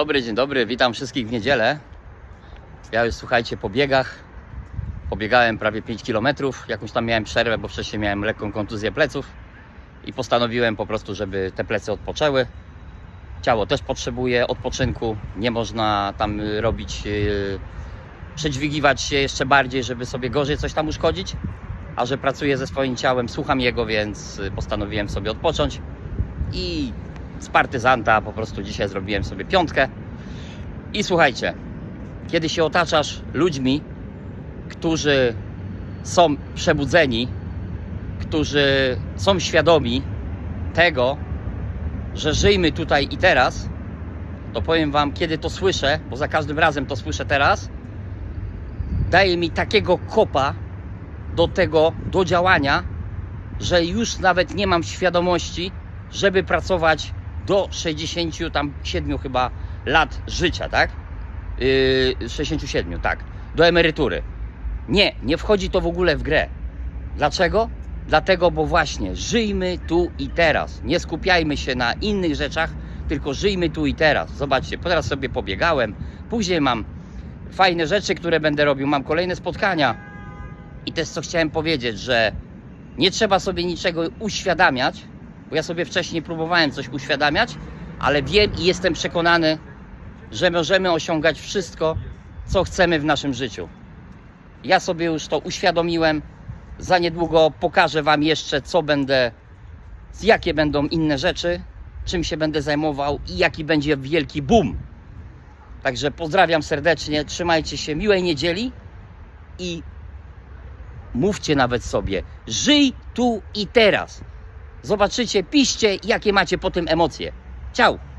Dobry, dzień dobry, witam wszystkich w niedzielę. Ja już słuchajcie po biegach. Pobiegałem prawie 5 km. Jakąś tam miałem przerwę, bo wcześniej miałem lekką kontuzję pleców. I postanowiłem po prostu, żeby te plecy odpoczęły. Ciało też potrzebuje odpoczynku. Nie można tam y, robić, yy, przedźwigiwać się jeszcze bardziej, żeby sobie gorzej coś tam uszkodzić. A że pracuję ze swoim ciałem, słucham jego, więc y, postanowiłem sobie odpocząć. I z partyzanta po prostu dzisiaj zrobiłem sobie piątkę. I słuchajcie, kiedy się otaczasz ludźmi, którzy są przebudzeni, którzy są świadomi tego, że żyjmy tutaj i teraz, to powiem Wam, kiedy to słyszę, bo za każdym razem to słyszę teraz, daje mi takiego kopa do tego, do działania, że już nawet nie mam świadomości, żeby pracować do 67 chyba lat życia, tak? Yy, 67, tak. Do emerytury. Nie, nie wchodzi to w ogóle w grę. Dlaczego? Dlatego, bo właśnie żyjmy tu i teraz. Nie skupiajmy się na innych rzeczach, tylko żyjmy tu i teraz. Zobaczcie, teraz sobie pobiegałem, później mam fajne rzeczy, które będę robił, mam kolejne spotkania. I też co chciałem powiedzieć, że nie trzeba sobie niczego uświadamiać, bo ja sobie wcześniej próbowałem coś uświadamiać, ale wiem i jestem przekonany, że możemy osiągać wszystko, co chcemy w naszym życiu. Ja sobie już to uświadomiłem. Za niedługo pokażę Wam jeszcze, co będę, jakie będą inne rzeczy, czym się będę zajmował i jaki będzie wielki boom. Także pozdrawiam serdecznie, trzymajcie się, miłej niedzieli i mówcie nawet sobie, żyj tu i teraz. Zobaczycie, piszcie, jakie macie po tym emocje. Ciao!